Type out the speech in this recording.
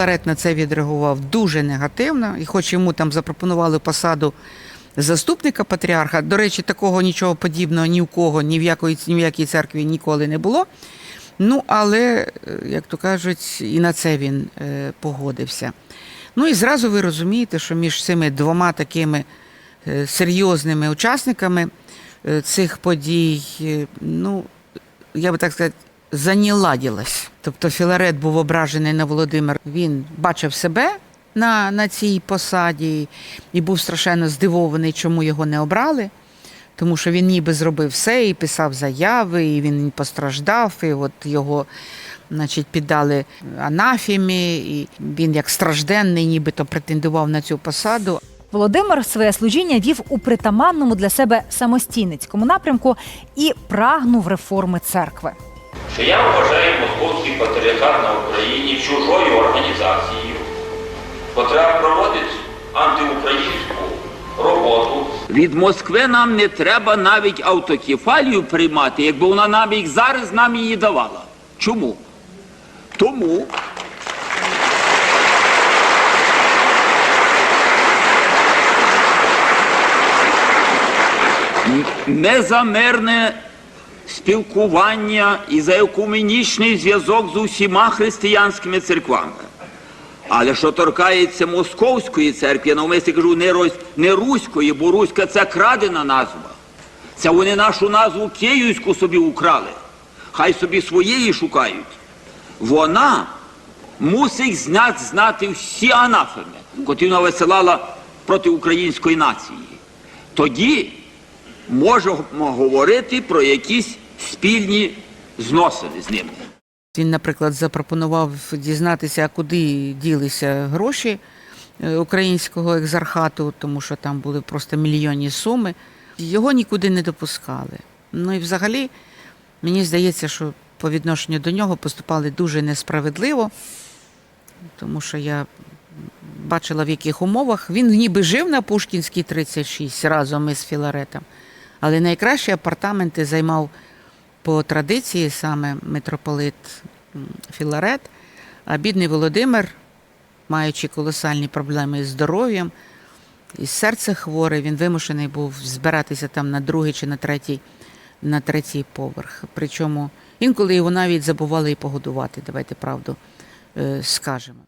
Філарет на це відреагував дуже негативно, і хоч йому там запропонували посаду заступника патріарха, до речі, такого нічого подібного ні в кого, ні в якої ні в якій церкві ніколи не було. Ну, але, е, як то кажуть, і на це він е, погодився. Ну і зразу ви розумієте, що між цими двома такими е, серйозними учасниками цих подій, ну, я би так сказати, заніладілась. Тобто Філарет був ображений на Володимир. Він бачив себе на, на цій посаді і був страшенно здивований, чому його не обрали. Тому що він ніби зробив все і писав заяви, і він постраждав, і от його значить, піддали анафімі, і він як стражденний, нібито претендував на цю посаду. Володимир своє служіння вів у притаманному для себе самостійницькому напрямку і прагнув реформи церкви. Що я вважаю московський патріархат на Україні чужою організацією, котра проводить антиукраїнську роботу. Від Москви нам не треба навіть автокефалію приймати, якби вона нам їх зараз нам її давала. Чому? Тому, не за мирне спілкування і за екуменічний зв'язок з усіма християнськими церквами. Але що торкається московської церкви, я навмисне кажу не, Рось, не руської, бо руська це крадена назва. Це вони нашу назву київську собі украли. Хай собі своєї шукають. Вона мусить знати, знати всі анафеми, котрі вона висилала проти української нації. Тоді можемо говорити про якісь спільні зносини з ними. Він, наприклад, запропонував дізнатися, куди ділися гроші е, українського екзархату, тому що там були просто мільйонні суми. Його нікуди не допускали. Ну і взагалі, мені здається, що по відношенню до нього поступали дуже несправедливо, тому що я бачила, в яких умовах. Він ніби жив на Пушкінській 36 разом із Філаретом, але найкращі апартаменти займав по традиції саме митрополит Філарет, а бідний Володимир, маючи колосальні проблеми із здоров'ям, і серце хворе, він вимушений був збиратися там на другий чи на третій, на третій поверх. Причому інколи його навіть забували і погодувати, давайте правду е, скажемо.